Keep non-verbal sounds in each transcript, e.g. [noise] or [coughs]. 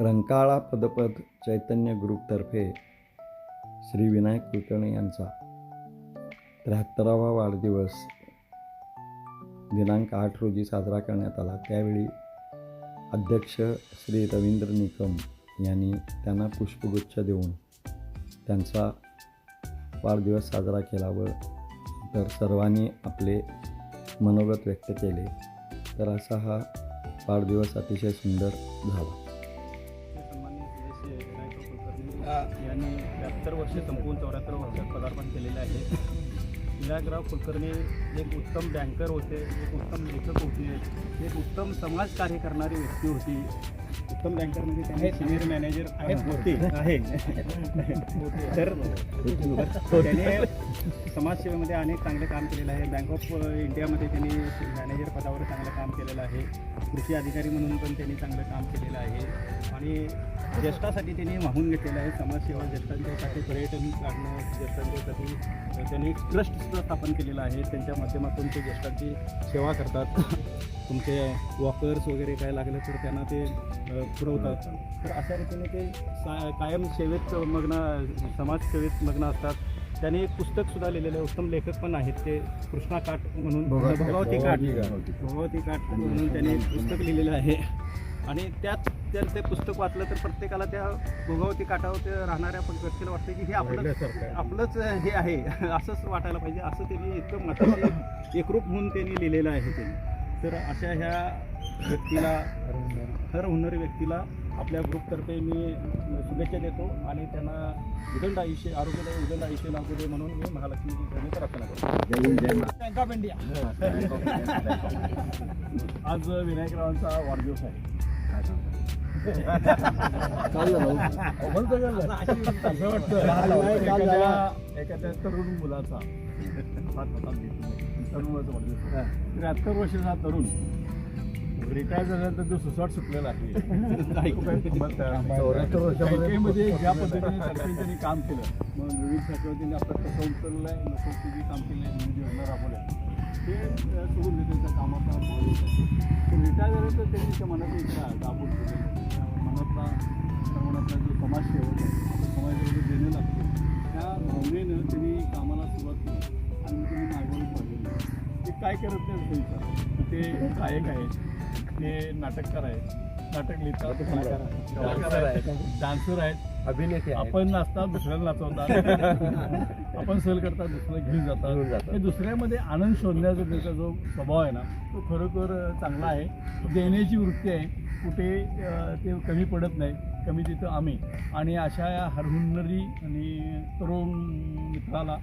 रंकाळा पदपद चैतन्य ग्रुपतर्फे श्री विनायक कुलकर्णी यांचा त्र्याहत्तरावा वाढदिवस दिनांक आठ रोजी साजरा करण्यात आला. त्यावेळी अध्यक्ष श्री रवींद्र निकम यांनी त्यांना पुष्पगुच्छ देऊन त्यांचा वाढदिवस साजरा केला व तर सर्वांनी आपले मनोगत व्यक्त केले. तर असा हा वाढदिवस अतिशय सुंदर झाला. त्र्याहत्तर वर्षे संपून चौऱ्याहत्तर वर्षात पदार्पण केलेले आहे. विनायकराव कुलकर्णी एक उत्तम बँकर होते एक उत्तम लेखक होते एक उत्तम समाजकार्य करणारी व्यक्ती होती. उत्तम बँकर म्हणजे त्यांनी सिनियर मॅनेजर आहेत होते. आहे. तर त्याने समाजसेवेमध्ये अनेक चांगले काम केलेलं आहे. बँक ऑफ इंडियामध्ये त्यांनी मॅनेजर पदावर चांगलं काम केलेलं आहे. कृषी अधिकारी म्हणून पण त्यांनी चांगलं काम केलेलं आहे. आणि ज्येष्ठासाठी त्यांनी वाहून घेतलेलं आहे. समाजसेवा ज्येष्ठांच्यासाठी पर्यटन काढणं ज्येष्ठांच्यासाठी त्यांनी ट्रस्टसुद्धा स्थापन केलेलं आहे. त्यांच्या माध्यमातून ते ज्येष्ठांची सेवा करतात. तुमचे वॉकर्स वगैरे काय लागलं तर त्यांना ते पुरवतात. तर अशा रीतीने ते सा कायम सेवेत मग्न समाजसेवेत मग्न असतात. त्यांनी एक पुस्तकसुद्धा लिहिलेलं आहे उत्तम लेखक पण आहेत ते कृष्णा काठ म्हणून भगवती काठ भगवती काठ म्हणून त्यांनी एक पुस्तक लिहिलेलं आहे. आणि त्यात जर ते पुस्तक वाचलं तर प्रत्येकाला त्या भोगावती काठावर ते राहणाऱ्या पण व्यक्तीला वाटतं की हे आपलं आपलंच हे आहे. [laughs] असंच वाटायला पाहिजे. असं त्यांनी एकदम एकरूप होऊन त्यांनी लिहिलेलं आहे त्यांनी तर अशा ह्या व्यक्तीला हर होणारी व्यक्तीला आपल्या ग्रुपतर्फे मी शुभेच्छा देतो आणि त्यांना उदंड आयुष्य आरोग्यदायी उदंड आयुष्य लागू दे म्हणून मी प्रार्थना करतो. बँक ऑफ इंडिया आज विनायकरावांचा वाढदिवस आहे. एखाद्या एखाद्या तरुण मुलाचा हात हातात घेतला. तरुण मुलाचा वाढदिवस त्र्याहत्तर वर्षाचा तरुण रिटायर झाल्यानंतर जो सुसाट सुटलेला आहे बँकेमध्ये ज्या पद्धतीने सरपंचांनी काम केलं मग नवीन चक्रवर्तींनी आपलं कसं उचललं आहे जे काम केलं आहे नवीन योजना राबवल्या ते सोडून देते त्या कामाचा रिटायर झाल्यानंतर त्यांनी त्या मनाची इच्छा दाबून मनातला त्या मनातला जो समाजसेवक आहे समाजामध्ये देणं लागते त्या भावनेनं त्यांनी कामाला सुरुवात केली. आणि मग त्यांनी मागवून पाहिजे ते काय करत नाही ते गायक आहेत ते नाटककार आहेत. नाटक लिहितात कलाकार आहेत. डान्सर आहेत. अभिनेते. आपण नाचतात दुसऱ्याला नाचवतात. [laughs] आपण सहल करतात दुसऱ्याला घेऊन जातात. हे दुसऱ्यामध्ये आनंद शोधण्याचा त्याचा जो स्वभाव आहे ना तो खरोखर चांगला आहे. देण्याची वृत्ती आहे. कुठे ते कमी पडत नाही. कमी तिथं आम्ही आणि अशा या हरहुन्नरी आणि तरुण मित्राला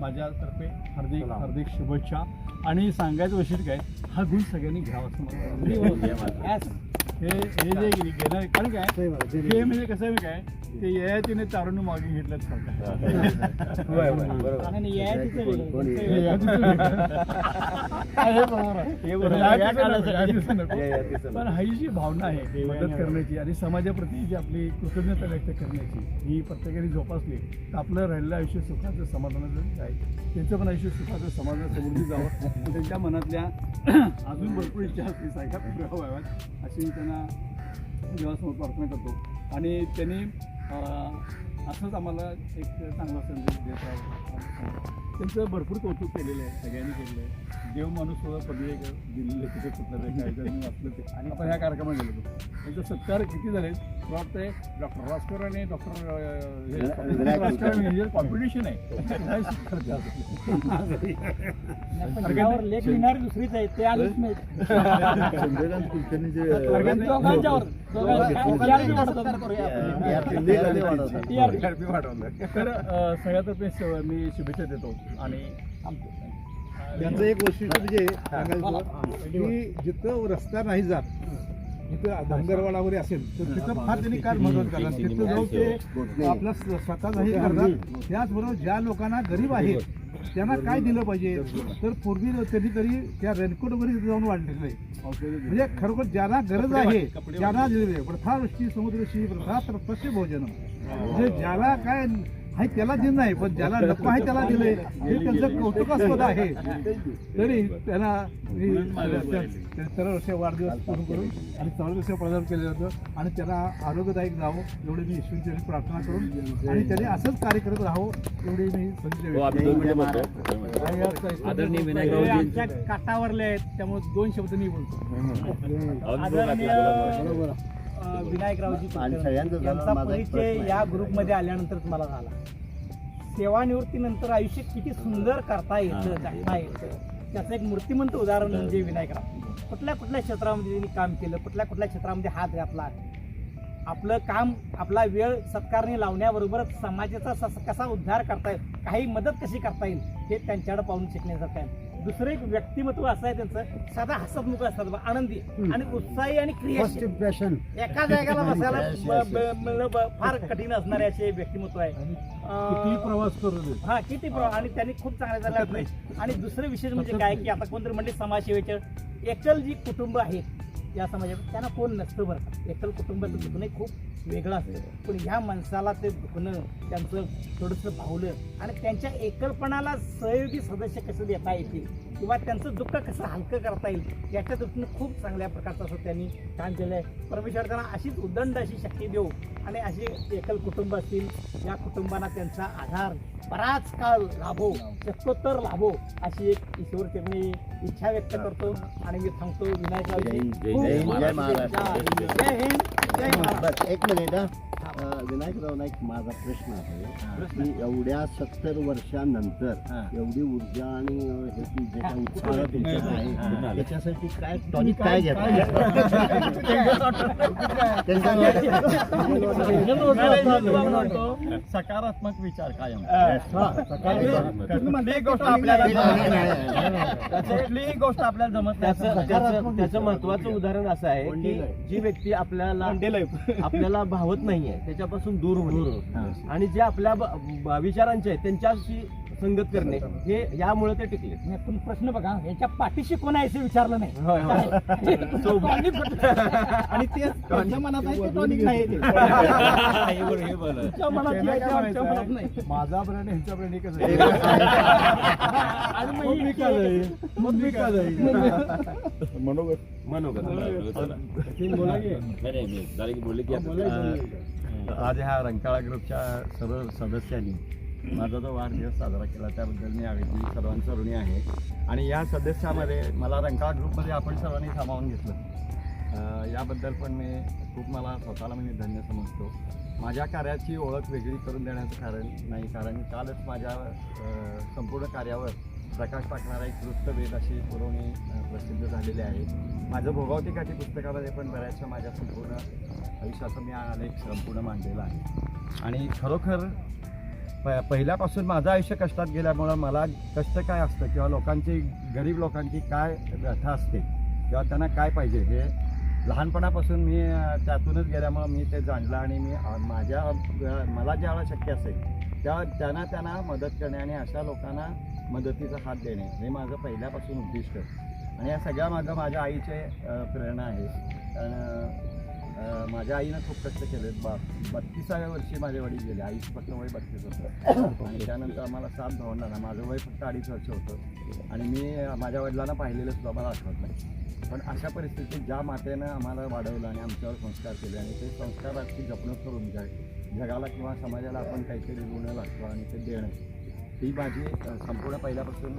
माझ्यातर्फे हार्दिक हार्दिक शुभेच्छा. आणि सांगायचं वैशिष्ट्य काय हा गुण सगळ्यांनी घ्यावा असं मला वाटतं. हे हे जे घेणार कारण काय? हे म्हणजे कसं आहे काय ते ययातीने मागे. हे. हे नको. पण ही जी भावना आहे मदत करण्याची आणि समाजाप्रती जी आपली कृतज्ञता व्यक्त करण्याची ही प्रत्येकाने जोपासली तर आपलं राहिलेलं आयुष्य सुखाचं समाधानाचं आहे. त्यांचं पण आयुष्य सुखाचं समाधान समृद्धी जावं. आणि त्यांच्या मनातल्या [clears throat] अजून भरपूर इच्छा असतील सायका व्हाव्यात अशी मी त्यांना देवासमोर प्रार्थना करतो. आणि त्यांनी असंच आम्हाला एक चांगला संदेश देत राहावं त्यांचं भरपूर कौतुक केलेलं आहे सगळ्यांनी केलेलं आहे. देव माणूस सुद्धा पदवी एक दिलेलं तिथे कुठलं काय वाचलं ते. आणि आपण ह्या कार्यक्रमात गेलो होतो. त्यांचे सत्कार किती झाले? वाटतंय डॉक्टर आणि डॉक्टर कॉम्पिटिशन आहे. लेख लिहिणारी दुसरीच आहे ते आलीच नाही चंद्रकांत कुलकर्णी जे वाढवलं. तर सगळ्यातर्फे मी शुभेच्छा देतो आणि त्यांचं एक वैशिष्ट्य म्हणजे सांगायचं की जिथं रस्ता नाही जात धनगरवाडा वगैरे असेल तर तिथं फार त्यांनी काय मदत करतात. तिथं जाऊन ते आपलं स्व- स्वतःचाही करतात. त्याचबरोबर ज्या लोकांना गरीब आहेत त्यांना काय दिलं पाहिजे? तर पूर्वी त्यांनी तरी त्या रेनकोट वगैरे तिथे जाऊन वाढलेलं आहे म्हणजे खरोखर ज्यांना गरज आहे त्यांना दिलेलं आहे. प्रथा वृष्टी समुद्रशी प्रथा तत्पस्य भोजन. म्हणजे ज्याला काय आहे त्याला दिलं नाही पण ज्याला नको आहे त्याला दिलंय. हे त्यांचं कौतुकास्पद आहे. तरी त्यांना मी तेरा वर्ष वाढदिवस पूर्ण करून आणि चौदा वर्ष प्रदान केलं होतं. आणि त्यांना आरोग्यदायक जावं एवढी मी ईश्वरची प्रार्थना करून आणि त्यांनी असंच कार्य करत राहावं एवढी मी संधी हे आमच्या काटावरले आहेत त्यामुळे दोन शब्द मी बोलतो. विनायकरावजी कुलकर्णी. यांचा परिचय या ग्रुपमध्ये आल्यानंतर मला झाला. सेवानिवृत्तीनंतर आयुष्य किती सुंदर करता येतं जगता येतं. त्याचं एक मूर्तिमंत उदाहरण म्हणजे विनायकराव. कुठल्या कुठल्या क्षेत्रामध्ये त्यांनी काम केलं? कुठल्या कुठल्या क्षेत्रामध्ये हात घातला? आपलं काम आपला वेळ सत्कारणी लावण्याबरोबरच समाजाचा कसा उद्धार करता येईल? काही मदत कशी करता येईल? हे त्यांच्याकडे पाहून शिकण्यासारखं आहे. दुसरं एक व्यक्तिमत्व असं आहे त्यांचं साधा हसतमुख असतात बा, आनंदी आणि उत्साही आणि क्रियाशील इम्प्रेशन एका जागेला बसायला ब- ब- मिळणं ब- फार कठीण असणारे असे व्यक्तिमत्व आहे. किती अं, प्रवास करू दे. हा किती प्रवाह आणि त्यांनी खूप चांगल्या झाल्या आणि दुसरं विशेष म्हणजे काय की आता कोणतरी म्हणजे समाजसेवेचे एकल जी कुटुंब आहेत या समाजात त्यांना कोण नसतं बरं का. एकल कुटुंबाचं दुखणं खूप वेगळं असतं. पण ह्या माणसाला ते दुखणं त्यांचं थोडंसं भावलं आणि त्यांच्या एकलपणाला सहयोगी सदस्य कसं देता येतील? किंवा त्यांचं दुःख कसं हलकं करता येईल याच्या दृष्टीनं खूप चांगल्या प्रकारचं असं त्यांनी काम केलं आहे परमेश्वर त्यांना अशीच उदंड अशी शक्ती देऊ आणि अशी एकल कुटुंब असतील या कुटुंबांना त्यांचा आधार बराच काळ लाभो शक्योत्तर लाभो अशी एक ईश्वर चरणी इच्छा व्यक्त करतो आणि मी थांबतो विनायकरावजी जय हिंद, जय हिंद, महाराष्ट्र. एक मिनिट विनायकराव नाईक माझा प्रश्न आहे की एवढ्या सत्तर वर्षानंतर एवढी ऊर्जा आणि अं, हे की जे काही उत्साह तुमच्यात आहे त्याच्यासाठी काय टॉनिक काय घेतलं सकारात्मक विचार कायम. कुठलीही गोष्ट आपल्याला कुठलीही गोष्ट आपल्याला जमत त्याचं त्याचं त्याचं महत्वाचं उदाहरण असं आहे की जी व्यक्ती आपल्याला आपल्याला भावत नाहीये त्याच्यापासून दूर होणे. आणि जे आपल्या विचारांचे आहेत त्यांच्याशी संगत करणे हे यामुळे ते टिकले. नाही, पण प्रश्न बघा याच्या पाठीशी कोण आहे असं विचारलं नाही. होय, होय. Tonic कुठलं? आणि ते त्यांच्या मनात आहे ते tonic नाही ते. तुमच्या मनात आहे ते आमच्या मनात नाही. माझा ब्रँड ह्यांचा ब्रँड एकच आणि मग ही विचार आहे. मग मी काय मनोगत आज ह्या रंकाळा ग्रुपच्या सर्व सदस्यांनी माझा जो वाढदिवस साजरा केला त्याबद्दल मी अगदी सर्वांचं ऋणी आहे. आणि या सदस्यामध्ये मला रंकाळा ग्रुपमध्ये आपण सर्वांनी सामावून घेतलं. याबद्दल पण मी खूप मला स्वतःला मी धन्य समजतो. माझ्या कार्याची ओळख वेगळी करून देण्याचं कारण नाही कारण कालच माझ्या संपूर्ण कार्यावर प्रकाश टाकणारा एक वृत्तवेध अशी पुरवणी प्रसिद्ध झालेली आहे. माझं भोगावती पुस्तकामध्ये पण बऱ्याचशा माझ्या संपूर्ण आयुष्याचा मी आलेख संपूर्ण मांडलेला आहे. आणि खरोखर प पहिल्यापासून माझं आयुष्य कष्टात गेल्यामुळं मला कष्ट काय असतं किंवा लोकांची गरीब लोकांची काय व्यथा असते किंवा त्यांना काय पाहिजे हे लहानपणापासून मी त्यातूनच गेल्यामुळं मी ते जाणलं आणि मी माझ्या मला ज्यावेळेला शक्य असेल त्या त्यांना त्यांना मदत करणे आणि अशा लोकांना मदतीचा हात देणे हे माझं पहिल्यापासून उद्दिष्ट. आणि या सगळ्या मागं माझ्या आईचे प्रेरणा आहे. कारण माझ्या आईनं खूप कष्ट केले. बा बत्तीसाव्या वर्षी माझे वडील गेले. आईचं फक्त वय बत्तीस होतं. [coughs] आणि त्यानंतर आम्हाला सात भावंडांना ना माझं वय फक्त अडीच वर्ष होतं. आणि मी माझ्या वडिलांना पाहिलेलं सुद्धा मला आठवत नाही. पण अशा परिस्थितीत ज्या मातेनं आम्हाला वाढवलं आणि आमच्यावर संस्कार केले आणि ते संस्काराची जपणूक करून जग जगाला किंवा समाजाला आपण काहीतरी ऋण लागतो आणि ते देणं. ही माझी संपूर्ण पहिल्यापासून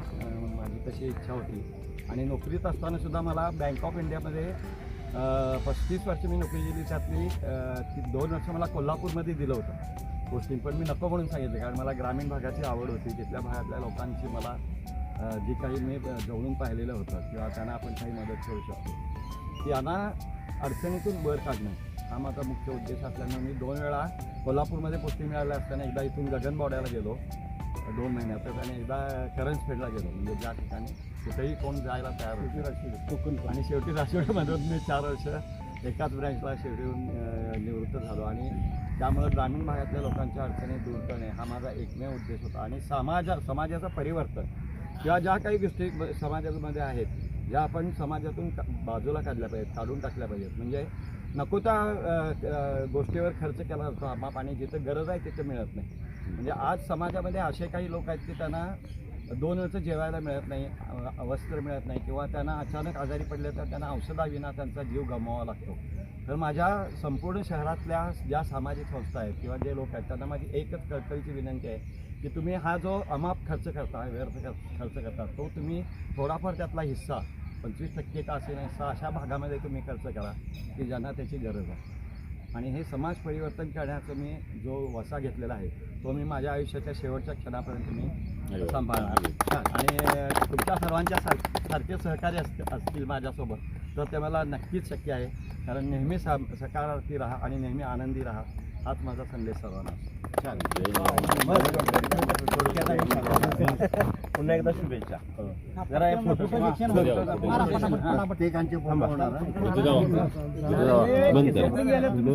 माझी तशी इच्छा होती. आणि नोकरीत असताना सुद्धा मला बँक ऑफ इंडियामध्ये पस्तीस वर्ष मी नोकरी केली त्यातली. ती दोन वर्ष मला कोल्हापूरमध्ये दिलं होतं. पोस्टिंग पण मी नको म्हणून सांगितलं कारण मला ग्रामीण भागाची आवड होती. तिथल्या भागातल्या लोकांची मला जी काही मी जवळून पाहिलेलं होतं किंवा त्यांना आपण काही मदत करू शकतो. यांना अडचणीतून वर काढणं हा माझा मुख्य उद्देश असल्यामुळे मी दोन वेळा कोल्हापूरमध्ये पोस्टिंग मिळाल्या असताना एकदा इथून गगनबावड्याला गेलो. दोन महिन्यातच आणि एकदा करंजपेठला गेलो म्हणजे ज्या ठिकाणी कुठेही कोण जायला तयार होते आणि शेवटी राजवाड्यामधून मी चार वर्ष एकाच ब्रँचला शेवटीहून निवृत्त झालो. आणि त्यामुळे ग्रामीण भागातल्या लोकांच्या अडचणी दूर करणे हा माझा एकमेव उद्देश होता. आणि समाजा समाजाचं परिवर्तन किंवा ज्या काही गोष्टी समाजामध्ये आहेत ज्या आपण समाजातून का- बाजूला काढल्या पाहिजेत काढून टाकल्या पाहिजेत. म्हणजे नको त्या गोष्टीवर खर्च केला जातो आम्हा आणि जिथं गरज आहे तिथं मिळत नाही. म्हणजे आज समाजामध्ये असे काही लोक आहेत की त्यांना दोन जेवायला मिळत नाही वस्त्र मिळत नाही किंवा त्यांना अचानक आजारी पडले तर त्यांना औषधाविना त्यांचा जीव गमवावा लागतो. तर माझ्या संपूर्ण शहरातल्या ज्या सामाजिक संस्था आहेत किंवा जे लोक आहेत त्यांना माझी एकच कळकळीची विनंती आहे की तुम्ही हा जो अमाप खर्च करता व्यर्थ खर्च खर्च करता तो तुम्ही थोडाफार त्यातला हिस्सा पंचवीस टक्के का असेल हिस्सा अशा भागामध्ये तुम्ही खर्च करा की ज्यांना त्याची गरज आहे. आणि हे समाज परिवर्तन करण्याचा मी जो वसा घेतलेला आहे तो मी माझ्या आयुष्याच्या शेवटच्या क्षणापर्यंत मी सांभाळणार आणि तुमच्या सर्वांच्या सार सारखे सहकार्य असत असतील माझ्यासोबत तर ते मला नक्कीच शक्य आहे. कारण नेहमी सा सकारार्थी राहा आणि नेहमी आनंदी राहा हाच माझा संदेश सर्वांना. पुन्हा एकदा शुभेच्छा. जरा हे फोटो प्रत्येकांचे फोन होणार हा? बंद करा. तुम्ही